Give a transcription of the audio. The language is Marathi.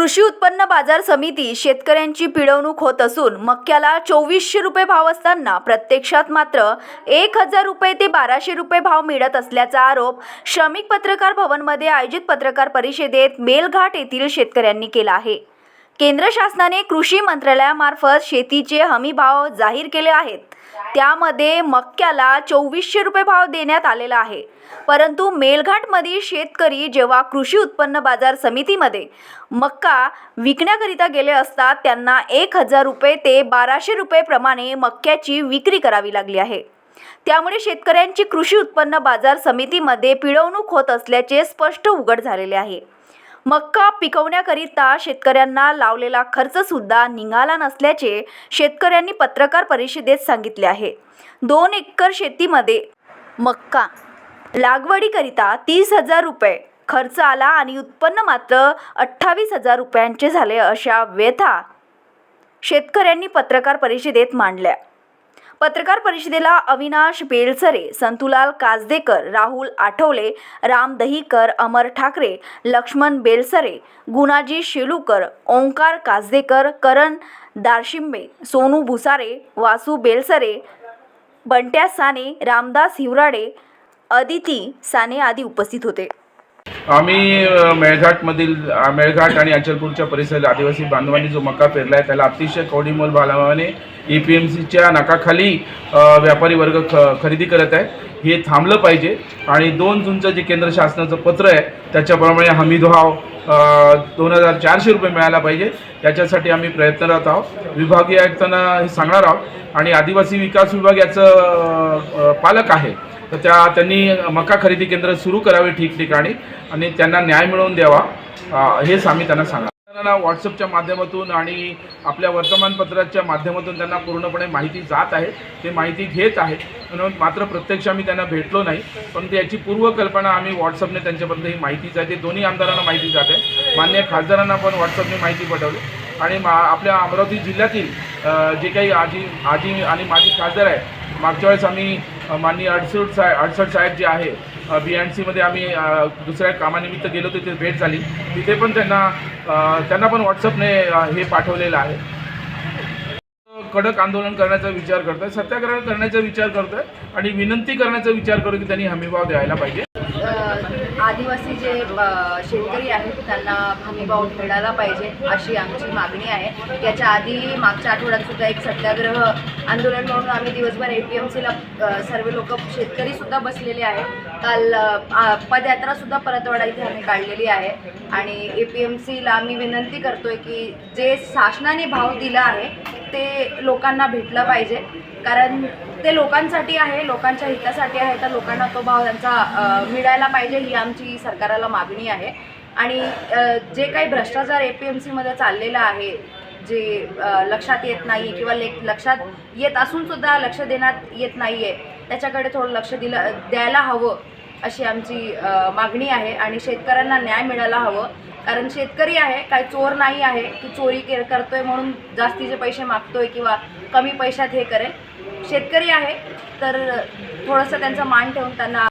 कृषी उत्पन्न बाजार समिती शेतकऱ्यांची पिळवणूक होत असून मक्याला चोवीसशे रुपये भाव असताना प्रत्यक्षात मात्र एक हजार रुपये ते बाराशे रुपये भाव मिळत असल्याचा आरोप श्रमिक पत्रकार भवनमध्ये आयोजित पत्रकार परिषदेत मेलघाट येथील शेतकऱ्यांनी केला आहे. केंद्र शासनाने कृषी मंत्रालयामार्फत शेतीचे हमी भाव जाहीर केले आहेत. त्यामध्ये मक्याला चोवीसशे रुपये भाव देण्यात आलेला आहे. परंतु मेलघाटमधील शेतकरी जेव्हा कृषी उत्पन्न बाजार समितीमध्ये मक्का विकण्याकरिता गेले असता त्यांना एक हजार रुपये ते बाराशे रुपये प्रमाणे मक्याची विक्री करावी लागली आहे. त्यामुळे शेतकऱ्यांची कृषी उत्पन्न बाजार समितीमध्ये पिळवणूक होत असल्याचे स्पष्ट उघड झालेले आहे. मक्का पिकवण्याकरिता शेतकऱ्यांना लावलेला खर्च सुद्धा निघाला नसल्याचे शेतकऱ्यांनी पत्रकार परिषदेत सांगितले आहे. दोन एकर शेतीमध्ये मक्का लागवडीकरिता तीस हजार रुपये खर्च आला आणि उत्पन्न मात्र अठ्ठावीस हजार रुपयांचे झाले अशा व्यथा शेतकऱ्यांनी पत्रकार परिषदेत मांडल्या. पत्रकार परिषदेला अविनाश बेलसरे संतुलाल काजदेकर राहुल आठवले राम दहीकर अमर ठाकरे लक्ष्मण बेलसरे गुणाजी शेलूकर ओंकार काजदेकर करण दारशिंबे सोनू भुसारे वासू बेलसरे बंट्या साने रामदास हिवराडे अदिती साने आदी उपस्थित होते. आम्ही मेळघाटमधील मेळघाट आणि अचलपूरच्या परिसरातील आदिवासी बांधवांनी जो मका पेरला आहे त्याला अतिशय कवडीमोल भावाने ई पी एम सीच्या नाकाखाली व्यापारी वर्ग ख खरेदी करत आहे हे थांबलं पाहिजे आणि दोन जूनचं जे केंद्र शासनाचं पत्र आहे त्याच्याप्रमाणे हमीभाव दोन हजार चारशे रुपये मिळाला पाहिजे. त्याच्यासाठी आम्ही प्रयत्नरत आहोत. विभागीय आयुक्तांना हे सांगणार आहोत. आणि आदिवासी विकास विभाग याचं पालक आहे. तर त्या त्यांनी मका खरेदी केंद्र सुरू करावे ठिकठिकाणी आणि त्यांना न्याय मिळवून द्यावा. हेच आम्ही त्यांना सांगा. त्यांना व्हॉट्सअपच्या माध्यमातून आणि आपल्या वर्तमानपत्राच्या माध्यमातून त्यांना पूर्णपणे माहिती जात आहे. ते माहिती घेत आहेत. म्हणून मात्र प्रत्यक्ष आम्ही त्यांना भेटलो नाही. परंतु याची पूर्वकल्पना आम्ही व्हॉट्सअपने त्यांच्यापर्यंत ही माहिती जाते. दोन्ही आमदारांना माहिती जाते. मान्य खासदारांना पण व्हॉट्सअपने माहिती पाठवली आणि मा आपल्या अमरावती जिल्ह्यातील जे काही आजी आजी आणि माजी खासदार आहे मागच्या वेळेस आम्ही माननीय अडसठ साहेब अडसठ साहेब जे आहे बी एन सीमध्ये आम्ही दुसऱ्या कामानिमित्त गेलो तिथे भेट झाली. तिथे पण त्यांना त्यांना पण व्हॉट्सअपने हे पाठवलेलं आहे. कडक आंदोलन करण्याचा विचार करतोय सत्याग्रह करण्याचा विचार करतोय आणि विनंती करण्याचा विचार करू की त्यांनी हमीभाव द्यायला पाहिजे. आदिवासी जे शेतकरी आहेत त्यांना हमीभाव मिळाला पाहिजे अशी आमची मागणी आहे. याच्या आधी मागच्या आठवड्यात सुद्धा एक सत्याग्रह आंदोलन म्हणून आम्ही दिवसभर ए पी एम सीला सर्व लोक शेतकरी सुद्धा बसलेले आहेत. काल पदयात्रासुद्धा पदयात्रा सुद्धा परतवाडा इथे आम्ही काढलेली आहे. आणि ए पी एम सीला आम्ही विनंती करतोय की जे शासनाने भाव दिला आहे ते लोकांना भेटलं पाहिजे. कारण ते लोकांसाठी आहे लोकांच्या हितासाठी आहे तर लोकांना तो भाव त्यांचा मिळायला पाहिजे ही आमची सरकाराला मागणी आहे. आणि जे काही भ्रष्टाचार ए पी एम सीमध्ये चाललेला आहे जे लक्षात येत नाही किंवा ले लक्षात येत असूनसुद्धा लक्ष देण्यात येत नाही आहे त्याच्याकडे थोडं लक्ष दिलं द्यायला हवं. अशी आमची मागणी आहे आणि शेतकऱ्यांना न्याय मिळायला हवं. कारण शेतकरी आहे काय चोर नाही आहे की चोरी के करतोय म्हणून जास्तीचे पैसे मागतोय किंवा कमी पैशात हे करेल. शेतकरी आहे तर थोडंसं त्यांचा मान ठेवून त्यांना